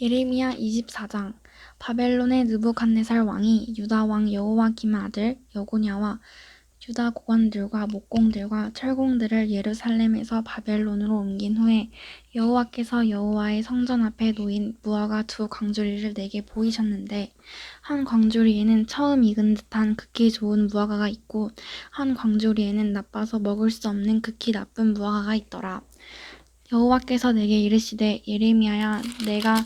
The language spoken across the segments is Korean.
예레미야 24장 바벨론의 느부갓네살 왕이 유다 왕 여호와김의 아들 여고냐와 유다 고관들과 목공들과 철공들을 예루살렘에서 바벨론으로 옮긴 후에 여호와께서 여호와의 성전 앞에 놓인 무화과 두 광주리를 내게 보이셨는데 한 광주리에는 처음 익은 듯한 극히 좋은 무화과가 있고 한 광주리에는 나빠서 먹을 수 없는 극히 나쁜 무화과가 있더라. 여호와께서 내게 이르시되 예레미야야 내가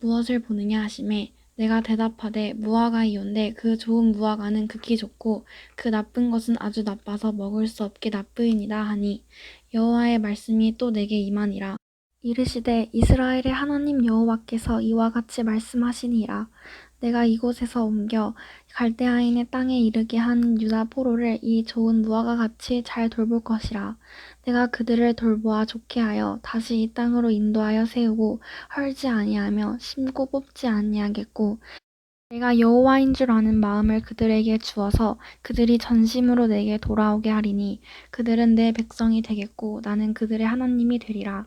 무엇을 보느냐 하심에 내가 대답하되 무화과이온데 그 좋은 무화과는 극히 좋고 그 나쁜 것은 아주 나빠서 먹을 수 없게 나쁘이니라 하니 여호와의 말씀이 또 내게 임하니라. 이르시되 이스라엘의 하나님 여호와께서 이와 같이 말씀하시니라 내가 이곳에서 옮겨 갈대아인의 땅에 이르게 한 유다 포로를 이 좋은 무화과 같이 잘 돌볼 것이라. 내가 그들을 돌보아 좋게 하여 다시 이 땅으로 인도하여 세우고 헐지 아니하며 심고 뽑지 아니하겠고 내가 여호와인 줄 아는 마음을 그들에게 주어서 그들이 전심으로 내게 돌아오게 하리니 그들은 내 백성이 되겠고 나는 그들의 하나님이 되리라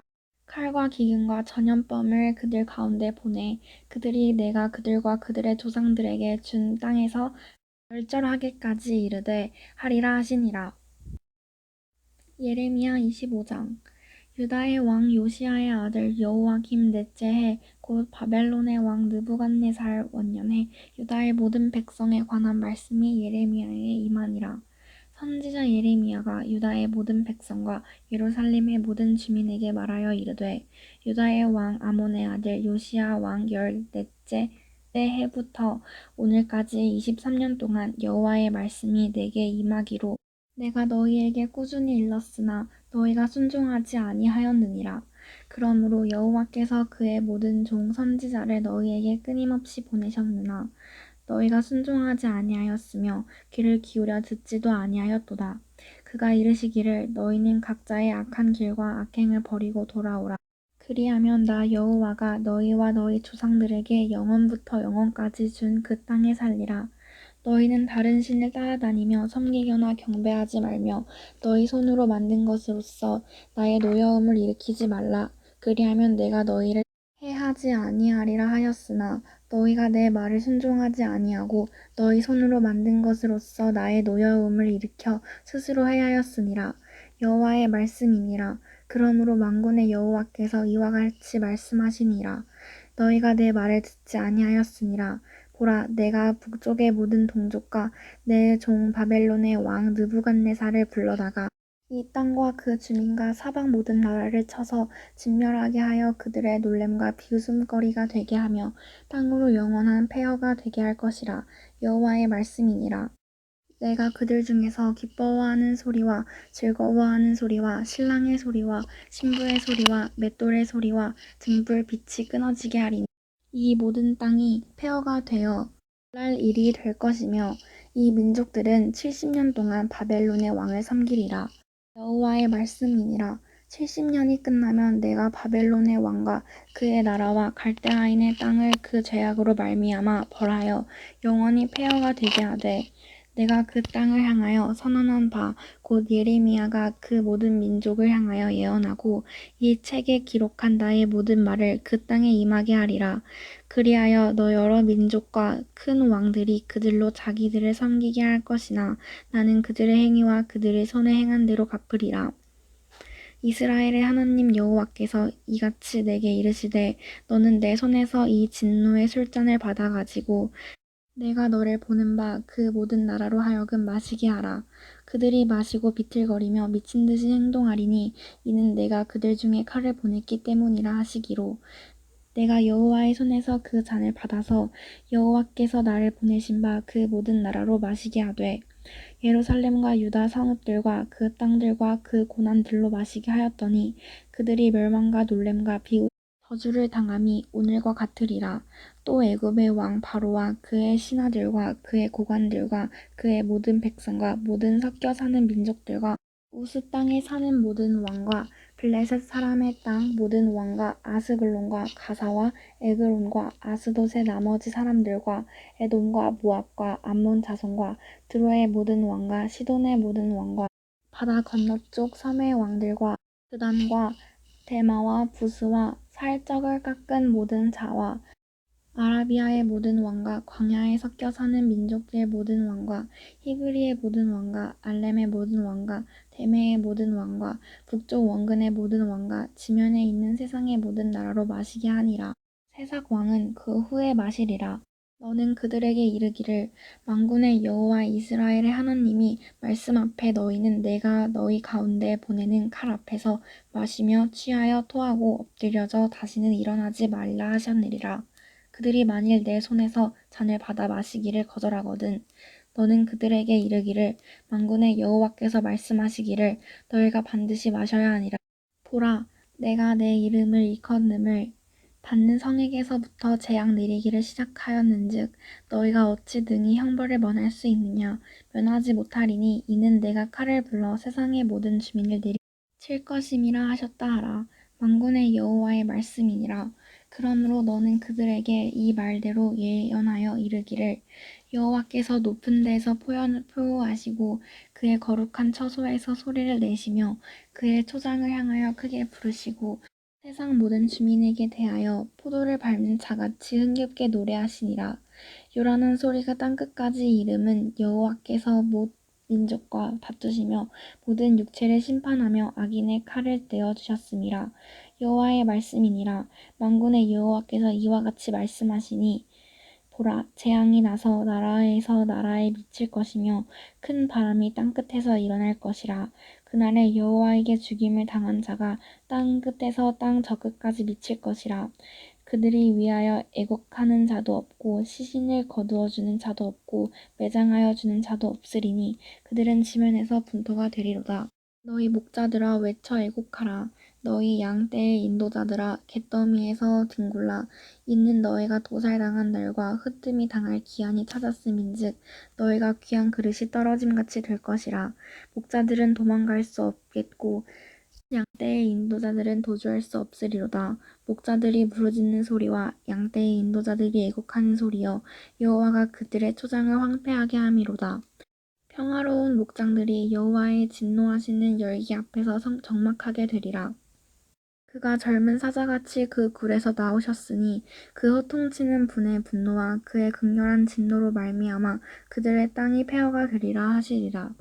칼과 기근과 전염병을 그들 가운데 보내 그들이 내가 그들과 그들의 조상들에게 준 땅에서 멸절하게까지 이르되 하리라 하시니라. 예레미야 25장 유다의 왕 요시아의 아들 여호와김 넷째 해 곧 바벨론의 왕 느부갓네살 원년에 유다의 모든 백성에 관한 말씀이 예레미야에 임하니라. 선지자 예레미야가 유다의 모든 백성과 예루살렘의 모든 주민에게 말하여 이르되 유다의 왕 아몬의 아들 요시야 왕 열넷째 해부터 오늘까지 23년 동안 여호와의 말씀이 내게 임하기로 내가 너희에게 꾸준히 일렀으나 너희가 순종하지 아니하였느니라. 그러므로 여호와께서 그의 모든 종 선지자를 너희에게 끊임없이 보내셨으나 너희가 순종하지 아니하였으며 귀를 기울여 듣지도 아니하였도다. 그가 이르시기를 너희는 각자의 악한 길과 악행을 버리고 돌아오라. 그리하면 나 여호와가 너희와 너희 조상들에게 영원부터 영원까지 준 그 땅에 살리라. 너희는 다른 신을 따라다니며 섬기거나 경배하지 말며 너희 손으로 만든 것으로서 나의 노여움을 일으키지 말라. 그리하면 내가 너희를 해하지 아니하리라 하였으나 너희가 내 말을 순종하지 아니하고 너희 손으로 만든 것으로서 나의 노여움을 일으켜 스스로 해하였으니라. 여호와의 말씀이니라. 그러므로 만군의 여호와께서 이와 같이 말씀하시니라. 너희가 내 말을 듣지 아니하였으니라. 보라 내가 북쪽의 모든 동족과 내 종 바벨론의 왕 느부갓네살을 불러다가 이 땅과 그 주민과 사방 모든 나라를 쳐서 진멸하게 하여 그들의 놀램과 비웃음거리가 되게 하며 땅으로 영원한 폐허가 되게 할 것이라 여호와의 말씀이니라. 내가 그들 중에서 기뻐하는 소리와 즐거워하는 소리와 신랑의 소리와 신부의 소리와 맷돌의 소리와 등불 빛이 끊어지게 하리니 이 모든 땅이 폐허가 되어 날 일이 될 것이며 이 민족들은 70년 동안 바벨론의 왕을 섬기리라. 여호와의 말씀이니라. 70년이 끝나면 내가 바벨론의 왕과 그의 나라와 갈대아인의 땅을 그 죄악으로 말미암아 벌하여 영원히 폐허가 되게 하되 내가 그 땅을 향하여 선언한 바 곧 예레미야가 그 모든 민족을 향하여 예언하고 이 책에 기록한 나의 모든 말을 그 땅에 임하게 하리라. 그리하여 너 여러 민족과 큰 왕들이 그들로 자기들을 섬기게 할 것이나 나는 그들의 행위와 그들의 손에 행한 대로 갚으리라. 이스라엘의 하나님 여호와께서 이같이 내게 이르시되 너는 내 손에서 이 진노의 술잔을 받아 가지고 내가 너를 보는 바 그 모든 나라로 하여금 마시게 하라. 그들이 마시고 비틀거리며 미친 듯이 행동하리니 이는 내가 그들 중에 칼을 보냈기 때문이라 하시기로 내가 여호와의 손에서 그 잔을 받아서 여호와께서 나를 보내신 바 그 모든 나라로 마시게 하되 예루살렘과 유다 성읍들과 그 땅들과 그 고난들로 마시게 하였더니 그들이 멸망과 놀램과 비웃 저주를 당함이 오늘과 같으리라. 또 애굽의 왕 바로와 그의 신하들과 그의 고관들과 그의 모든 백성과 모든 섞여 사는 민족들과 우스 땅에 사는 모든 왕과 블레셋 사람의 땅 모든 왕과 아스글론과 가사와 에그론과 아스돗의 나머지 사람들과 에돔과 모압과 암몬 자손과 드로의 모든 왕과 시돈의 모든 왕과 바다 건너쪽 섬의 왕들과 드단과 대마와 부스와 살적을 깎은 모든 자와 아라비아의 모든 왕과 광야에 섞여 사는 민족들의 모든 왕과 히브리의 모든 왕과 알렘의 모든 왕과 데메의 모든 왕과 북쪽 원근의 모든 왕과 지면에 있는 세상의 모든 나라로 마시게 하니라. 세삭 왕은 그 후에 마시리라. 너는 그들에게 이르기를 만군의 여호와 이스라엘의 하나님이 말씀 앞에 너희는 내가 너희 가운데 보내는 칼 앞에서 마시며 취하여 토하고 엎드려져 다시는 일어나지 말라 하셨느니라. 그들이 만일 내 손에서 잔을 받아 마시기를 거절하거든 너는 그들에게 이르기를 만군의 여호와께서 말씀하시기를 너희가 반드시 마셔야 하니라. 보라, 내가 내 이름을 일컫음을 받는 성에게서부터 재앙 내리기를 시작하였는즉 너희가 어찌 능히 형벌을 면할 수 있느냐? 면하지 못하리니 이는 내가 칼을 불러 세상의 모든 주민을 내리 칠 것임이라 하셨다 하라. 만군의 여호와의 말씀이니라 그러므로 너는 그들에게 이 말대로 예언하여 이르기를 여호와께서 높은 포연, 포효하시고 그의 거룩한 처소에서 소리를 내시며 그의 초장을 향하여 크게 부르시고 세상 모든 주민에게 대하여 포도를 밟는 자같이 흥겹게 노래하시니라. 요란한 소리가 땅끝까지 이름은 여호와께서 못 민족과 다투시며 모든 육체를 심판하며 악인의 칼을 떼어 주셨음이라. 여호와의 말씀이니라. 만군의 여호와께서 이와 같이 말씀하시니 보라 재앙이 나서 나라에서 나라에 미칠 것이며 큰 바람이 땅 끝에서 일어날 것이라. 그날에 여호와에게 죽임을 당한 자가 땅 끝에서 땅 저끝까지 미칠 것이라. 그들이 위하여 애곡하는 자도 없고 시신을 거두어 주는 자도 없고 매장하여 주는 자도 없으리니 그들은 지면에서 분토가 되리로다. 너희 목자들아 외쳐 애곡하라. 너희 양떼의 인도자들아 갯더미에서 뒹굴라. 이는 너희가 도살당한 날과 흩음이 당할 기한이 찾았음인즉 너희가 귀한 그릇이 떨어짐같이 될 것이라. 목자들은 도망갈 수 없겠고 양떼의 인도자들은 도주할 수 없으리로다. 목자들이 부르짖는 소리와 양떼의 인도자들이 애곡하는 소리여 여호와가 그들의 초장을 황폐하게 함이로다. 평화로운 목장들이 여호와의 진노하시는 열기 앞에서 성, 적막하게 되리라. 그가 젊은 사자같이 그 굴에서 나오셨으니 그 호통치는 분의 분노와 그의 극렬한 진노로 말미암아 그들의 땅이 폐허가 되리라 하시리라.